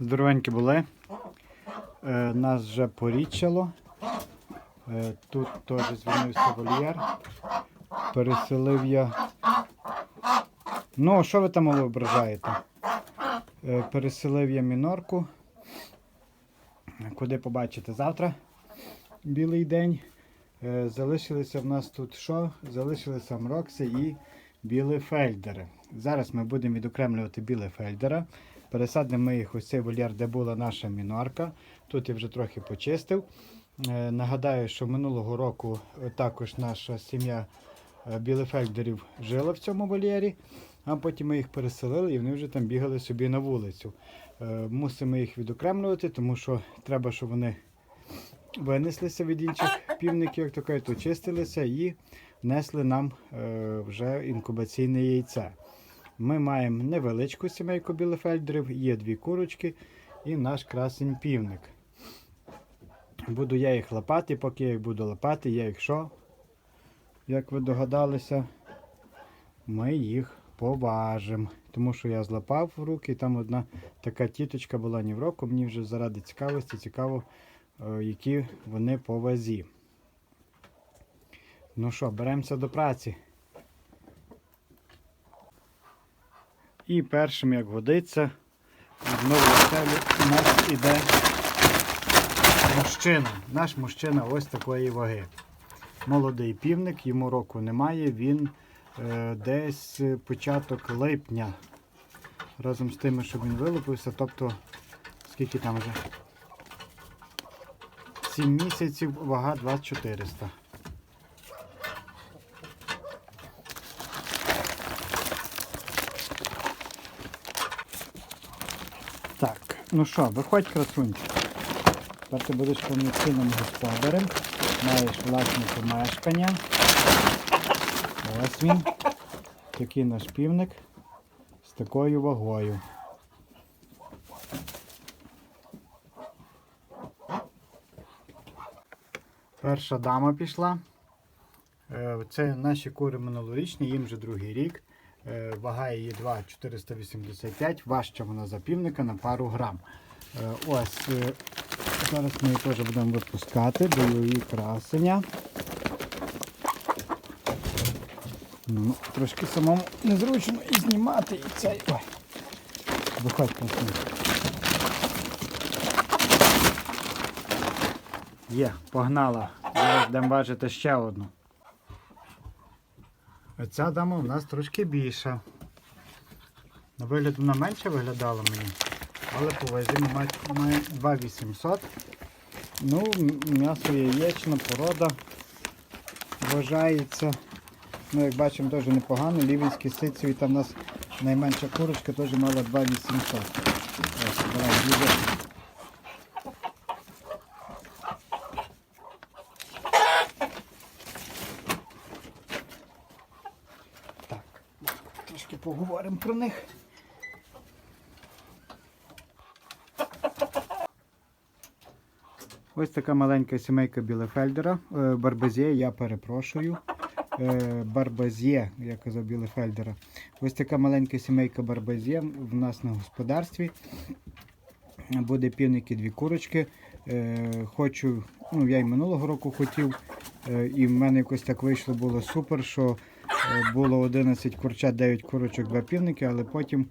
Здоровенькі були. Е, нас вже порічало. Е, тут теж звільнився вольєр. Переселив я. Ну, що ви там ображаєте? Е, переселив я мінорку. Куди побачите завтра? Білий день. Е, залишилися в нас тут що? Залишилися мрокси і білі фельдери. Зараз ми будемо відокремлювати білі фельдера. Пересадимо ми їх ось цей вольєр, де була наша мінорка. Тут я вже трохи почистив. Е, Нагадаю, що минулого року е, також наша сім'я е, білефельдерів жила в цьому вольєрі, а потім ми їх переселили і вони вже там бігали собі на вулицю. Мусимо їх відокремлювати, тому що треба, щоб вони винеслися від інших півників, як то кажуть, очистилися і внесли нам вже інкубаційне яйце. Ми маємо невеличку сімейку білефельдерів, є дві курочки і наш красень півник. Буду я їх лапати, поки я їх буду лапати, я їх що? Як ви догадалися, ми їх поважимо. Тому що я злапав в руки, там одна така тіточка була ні в року. Мені вже заради цікавості цікаво, е, які вони по вазі. Ну що, беремося до праці. І першим, як годиться, знову оселю у нас іде мужчина. Наш мужчина ось такої ваги. Молодий півник, йому року немає, він е, десь початок липня. Разом з тим, що він вилупився, тобто скільки там вже? 7 місяців, вага 2400. Так, ну що, виходь, красунчик. Тепер ти будеш повноцінним господарем. Маєш власне помешкання. Ось він. Такий наш півник з такою вагою. Перша дама пішла. Е, Це наші кури минулорічні, їм вже другий рік. Е, Вага її 2,485, важча вона за півника на пару грам. Е, Ось, е, зараз ми її теж будемо випускати, даю її красення. Ну, трошки самому незручно і знімати і цей. Ой. Виходь красунь. Є, погнала. Зараз будемо бачити ще одну. Оця дама у нас трошки більша. На вигляд вона менше виглядала мені, але по вазі має, має 2800. Ну, м'ясо яєчна, порода вважається. Ну, як бачимо, теж непогано. Лівінські ситцеві, там у нас найменша курочка теж мала 2800. Ось, давай, поговоримо про них. Ось така маленька сімейка Білефельдера. Е, Барбазє, я перепрошую. Е, Барбазє, я казав Білефельдера. Ось така маленька сімейка Барбазє в нас на господарстві. Буде півник і дві курочки. Е, Хочу, ну я й минулого року хотів, і в мене якось так вийшло, було супер, що було 11 курчат, 9 курочок, 2 півники, але потім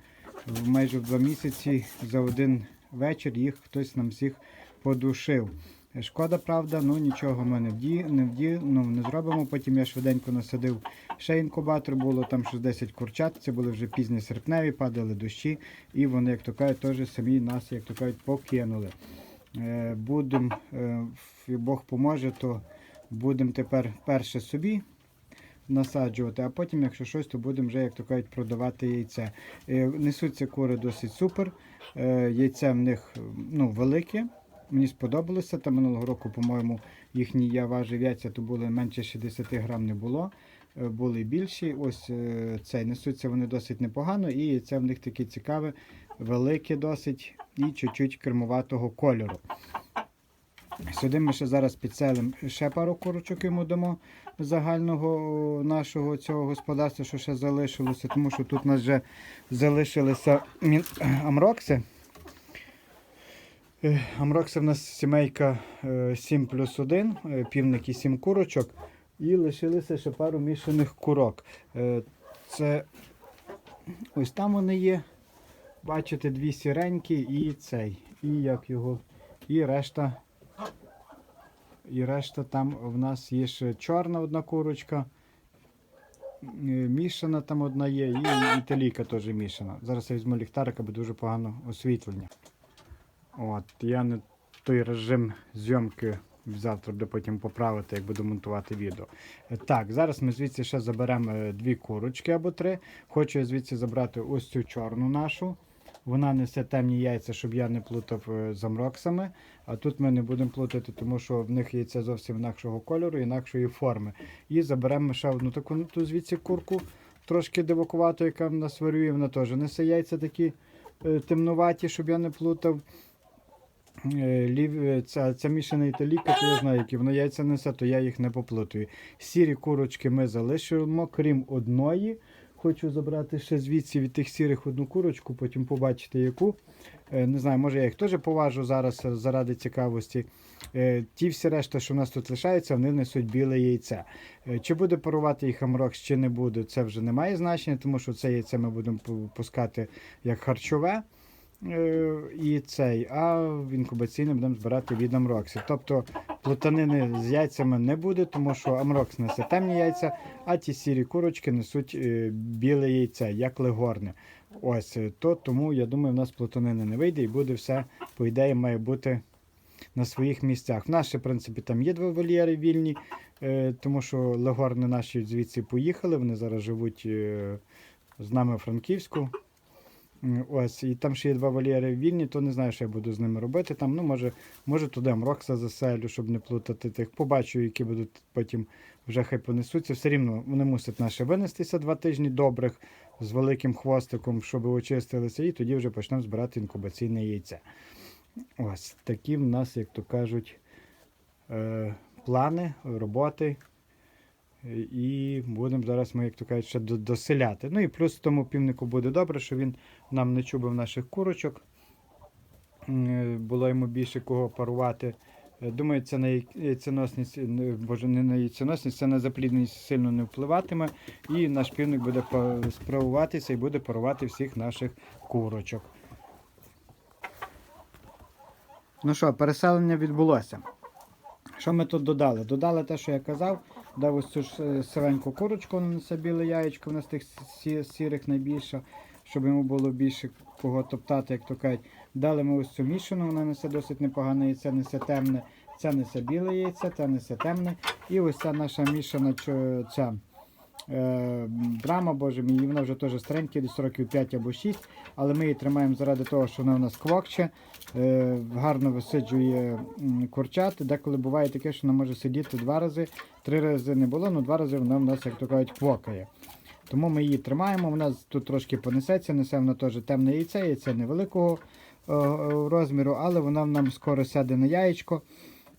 в майже в 2 місяці за один вечір їх хтось нам всіх подушив. Шкода, правда, ну нічого ми не вді, не вді, ну не зробимо. Потім я швиденько насадив ще інкубатор, було там щось 10 курчат. Це були вже пізні серпневі, падали дощі, і вони, як то кажуть, теж самі нас, як то кажуть, покинули. Е, будемо, е, Бог поможе, то будемо тепер перше собі насаджувати, а потім, якщо щось, то будемо вже, як то кажуть, продавати яйце. Е, Несуться кури досить супер. Е, Яйце в них ну, велике. Мені сподобалося. Та минулого року, по-моєму, їхні я важив яйця, то були менше 60 грам не було. Е, Були більші. Ось цей несуться вони досить непогано, і яйце в них таке цікаве, велике досить і чуть-чуть кермуватого кольору. Сюди ми ще зараз підселимо ще пару курочок йому дамо загального нашого цього господарства, що ще залишилося, тому що тут у нас вже залишилися мін- амрокси. Е, в нас сімейка е, 7 плюс 1, е, півник і 7 курочок. І лишилося ще пару мішаних курок. Е, Це ось там вони є. Бачите, дві сіренькі і цей. І як його. І решта. І решта там в нас є ще чорна одна курочка. е, Мішана там одна є, і італійка теж мішана. Зараз я візьму ліхтарика, бо дуже погано освітлення. От, я не той режим зйомки взяв, треба потім поправити, як буду монтувати відео. Е, Так, зараз ми звідси ще заберемо е, дві курочки або три. Хочу я звідси забрати ось цю чорну нашу. Вона несе темні яйця, щоб я не плутав е, з амроксами. А тут ми не будемо плутати, тому що в них яйця зовсім інакшого кольору, інакшої форми. І заберемо ще одну таку ну, ту звідси курку, трошки дивакувату, яка в нас варює. Вона теж несе яйця такі е, темнуваті, щоб я не плутав. Е, Лів, е, ця, ця мішана італійка, то я знаю, які вона яйця несе, то я їх не поплутаю. Сірі курочки ми залишимо, крім одної. Хочу забрати ще звідси від тих сірих одну курочку, потім побачити яку. Е, Не знаю, може я їх теж поважу зараз заради цікавості. Е, Ті всі решта, що в нас тут лишаються, вони несуть біле яйце. Е, Чи буде парувати їх амрокс, чи не буде, це вже не має значення, тому що це яйце ми будемо пу- пускати як харчове. Е, І цей, а в інкубаційне будемо збирати від амроксів. Тобто плутанини з яйцями не буде, тому що амрокс несе темні яйця, а ті сірі курочки несуть е, біле яйце, як легорне. Ось е, то тому я думаю, в нас плутанини не вийде і буде все, по ідеї, має бути на своїх місцях. В нас в принципі, там є два вольєри вільні, тому що легорни наші звідси поїхали, вони зараз живуть з нами в Франківську. Ось, і там ще є два вольєри вільні, то не знаю, що я буду з ними робити. Там, ну, може, може туди Амрокса заселю, щоб не плутати тих. Побачу, які будуть потім вже хай понесуться. Все рівно вони мусять наші винестися два тижні добрих з великим хвостиком, щоб очистилися, і тоді вже почнемо збирати інкубаційне яйце. Ось такі в нас, як то кажуть, е, плани, роботи. І будемо зараз ми, як то кажуть, ще доселяти. Ну і плюс тому півнику буде добре, що він нам не чубив наших курочок. Е, Було йому більше кого парувати. Е, Думаю, це на яй- яйценосність, е, боже, не на яйценосність, це на заплідність сильно не впливатиме. І наш півник буде справуватися і буде парувати всіх наших курочок. Ну що, переселення відбулося. Що ми тут додали? Додали те, що я казав, дав ось цю ж е, сиреньку курочку, несе біле яєчко, в нас тих сірих найбільше, щоб йому було більше кого топтати, як то кажуть. Дали ми ось цю мішану, вона несе досить непогане яйце, несе темне, це несе біле яйце, це несе темне. І ось ця наша мішана ця е, драма, боже мій, вона вже теж старенька, десь років 5 або 6, але ми її тримаємо заради того, що вона у нас квокче, е, гарно висиджує курчат. Деколи буває таке, що вона може сидіти два рази, три рази не було, ну два рази вона в нас, як то кажуть, квокає. Тому ми її тримаємо, вона з- тут трошки понесеться, несе вона теж темне яйце, яйце невеликого е, е, розміру, але вона нам скоро сяде на яєчко.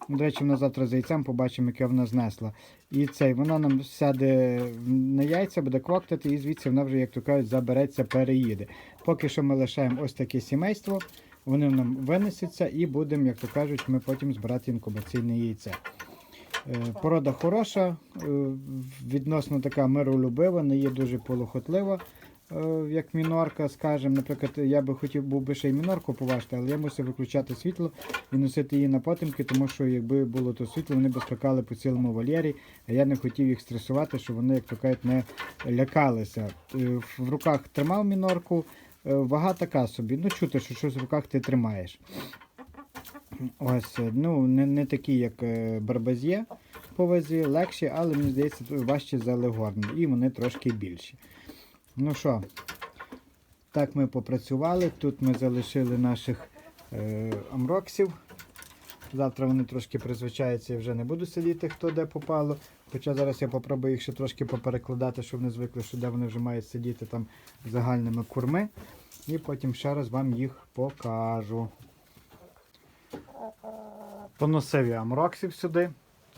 До речі, вона завтра за яйцем побачимо, яке вона знесла. І цей, вона нам сяде на яйця, буде квоктати, і звідси вона вже, як то кажуть, забереться, переїде. Поки що ми лишаємо ось таке сімейство, вони нам винесуться і будемо, як то кажуть, ми потім збирати інкубаційне яйце. Е, Порода хороша, е, відносно така миролюбива, не є дуже полохотлива, е, як мінорка, скажімо. Наприклад, я би хотів був би ще й мінорку поважити, але я мусив виключати світло і носити її на потемки, тому що якби було то світло, вони б скакали по цілому вольєрі, а я не хотів їх стресувати, щоб вони, як то кажуть, не лякалися. В руках тримав мінорку, вага така собі. Ну, чути, що щось в руках ти тримаєш. Ось, ну, не, не такі, як е, барбазє по вазі, легші, але мені здається, тут важчі за легорні. І вони трошки більші. Ну що, так ми попрацювали. Тут ми залишили наших е, амроксів. Завтра вони трошки призвичаються і вже не буду сидіти, хто де попало. Хоча зараз я попробую їх ще трошки поперекладати, щоб вони звикли, що де вони вже мають сидіти там загальними курми. І потім ще раз вам їх покажу. Поносив я амроксів сюди.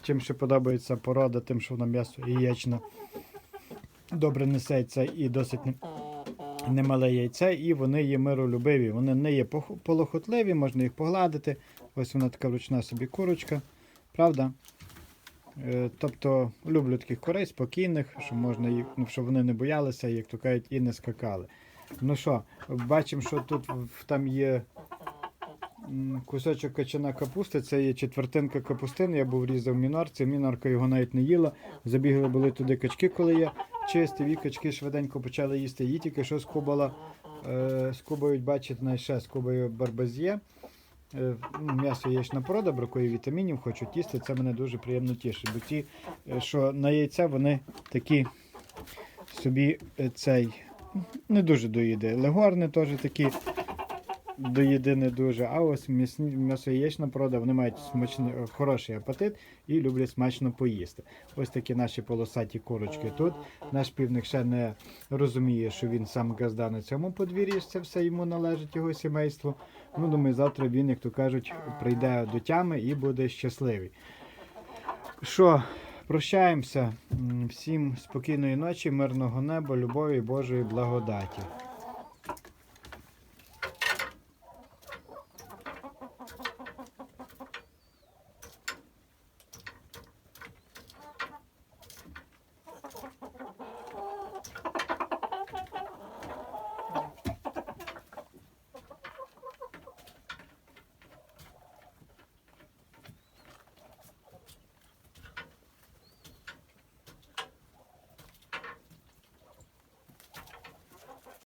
Чим ще подобається порода, тим, що вона м'ясо яєчне добре несеться і досить немале яйце, і вони є миролюбиві. Вони не є полохотливі, можна їх погладити. Ось вона така ручна собі курочка. Правда? Е, Тобто люблю таких курей, спокійних, щоб можна їх, ну, щоб вони не боялися, як то кажуть, і не скакали. Ну що, бачимо, що тут там є кусочок качана капусти, це є четвертинка капустини, я був різав мінорці, мінорка його навіть не їла. Забігли були туди качки, коли я чистив, і качки швиденько почали їсти. Її тільки що е, скубають, бачите, на ще скубаю барбазє. Е, М'ясо яєчна порода, бракує вітамінів, хочуть їсти. Це мене дуже приємно тішить. Бо ті, е, що на яйця, вони такі собі е, цей не дуже доїде. Легорни теж такі до їди не дуже. А ось м'ясні- м'ясо яєчна порода, вони мають смачний, е, хороший апетит і люблять смачно поїсти. Ось такі наші полосаті курочки тут. Наш півник ще не розуміє, що він сам газда на цьому подвір'ї, це все йому належить, його сімейству. Ну, думаю, завтра він, як то кажуть, прийде до тями і буде щасливий. Що, прощаємося. Всім спокійної ночі, мирного неба, любові Божої благодаті.